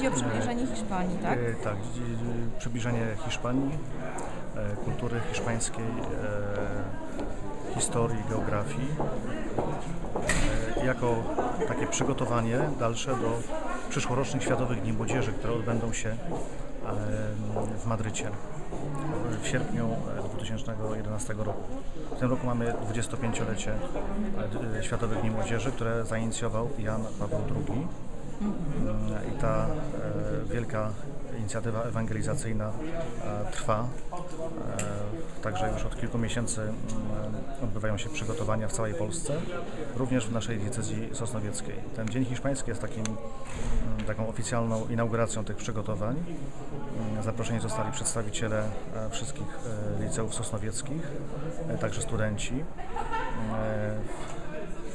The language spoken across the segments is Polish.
Chodzi o przybliżenie Hiszpanii, tak? E, Tak, dzi- przybliżenie Hiszpanii, e, kultury hiszpańskiej, e, historii, geografii, e, jako takie przygotowanie dalsze do przyszłorocznych Światowych Dni Młodzieży, które odbędą się e, w Madrycie w sierpniu e, 2011 roku. W tym roku mamy 25-lecie e, d- Światowych Dni Młodzieży, które zainicjował Jan Paweł II. Mm, I ta e, wielka inicjatywa ewangelizacyjna e, trwa. E, także już od kilku miesięcy mm, odbywają się przygotowania w całej Polsce, również w naszej diecezji sosnowieckiej. Ten Dzień Hiszpański jest takim, mm, taką oficjalną inauguracją tych przygotowań. Mm, Zaproszeni zostali przedstawiciele wszystkich liceów sosnowieckich, także studenci.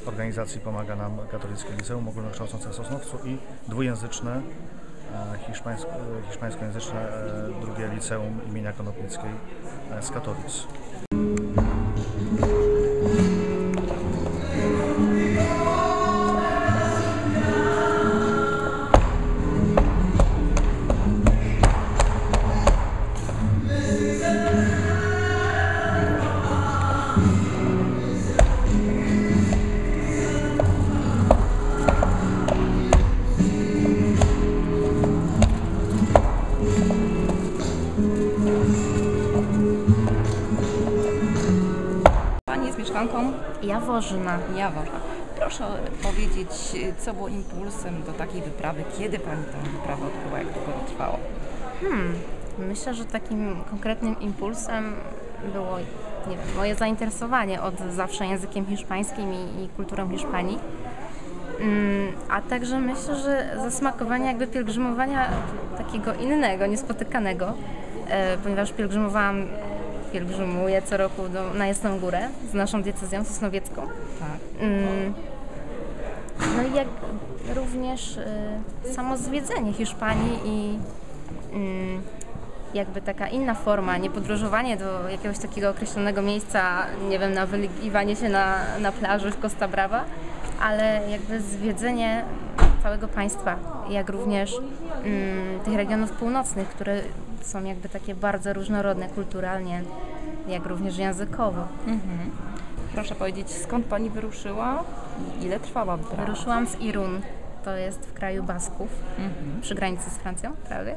Organizacji pomaga nam Katolickie Liceum Ogólnokształcące Sosnowcu i dwujęzyczne e, e, hiszpańskojęzyczne e, drugie liceum imienia Konopnickiej z Katowic. Mieszkanką Jaworzyna. Jaworza. Proszę powiedzieć, co było impulsem do takiej wyprawy? Kiedy Pani tę wyprawę odbyła? Jak długo to trwało? Hmm. Myślę, że takim konkretnym impulsem było nie wiem, moje zainteresowanie od zawsze językiem hiszpańskim i, i kulturą Hiszpanii. Mm, a także myślę, że zasmakowanie jakby pielgrzymowania takiego innego, niespotykanego, e, ponieważ pielgrzymowałam, pielgrzymuję co roku do, na Jasną Górę z naszą diecezją sosnowiecką. Tak. Mm, No i jak również y, samo zwiedzenie Hiszpanii i mm, jakby taka inna forma, nie podróżowanie do jakiegoś takiego określonego miejsca, nie wiem, na wyligiwanie się na, na plaży w Costa Brava, ale jakby zwiedzenie całego państwa, jak również mm, tych regionów północnych, które są jakby takie bardzo różnorodne kulturalnie, jak również językowo. Mhm. Proszę powiedzieć, skąd Pani wyruszyła i ile trwała wyprawa? Wyruszyłam z Irun, to jest w kraju Basków, Mhm. przy granicy z Francją, prawie.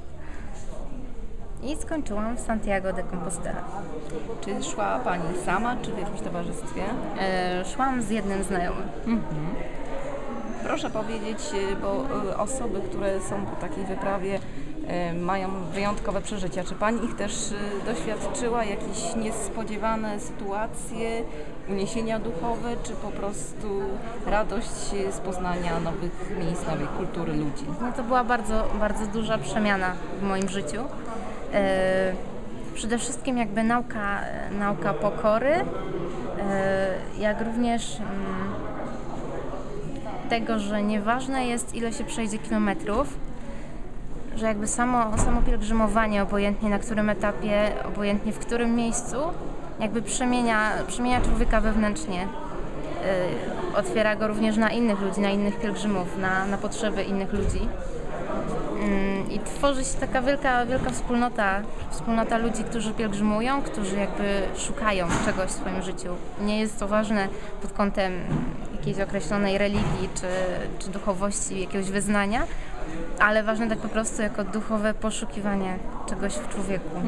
I skończyłam w Santiago de Compostela. Czy szła Pani sama, czy w jakimś towarzystwie? E, szłam z jednym znajomym. Proszę powiedzieć, bo y, osoby, które są po takiej wyprawie, mają wyjątkowe przeżycia. Czy Pani ich też y, doświadczyła? Jakieś niespodziewane sytuacje, uniesienia duchowe, czy po prostu radość z poznania nowych miejsc, nowej kultury ludzi? No to była bardzo, bardzo duża przemiana w moim życiu. E, przede wszystkim jakby nauka, nauka pokory, e, jak również mm, tego, że nieważne jest ile się przejdzie kilometrów, że jakby samo, samo pielgrzymowanie, obojętnie na którym etapie, obojętnie w którym miejscu, jakby przemienia, przemienia człowieka wewnętrznie. Y, otwiera go również na innych ludzi, na innych pielgrzymów, na, na potrzeby innych ludzi. Mm, I tworzy się taka wielka, wielka wspólnota, wspólnota ludzi, którzy pielgrzymują, którzy jakby szukają czegoś w swoim życiu. Nie jest to ważne pod kątem jakiejś określonej religii czy, czy duchowości, jakiegoś wyznania, ale ważne tak po prostu jako duchowe poszukiwanie czegoś w człowieku.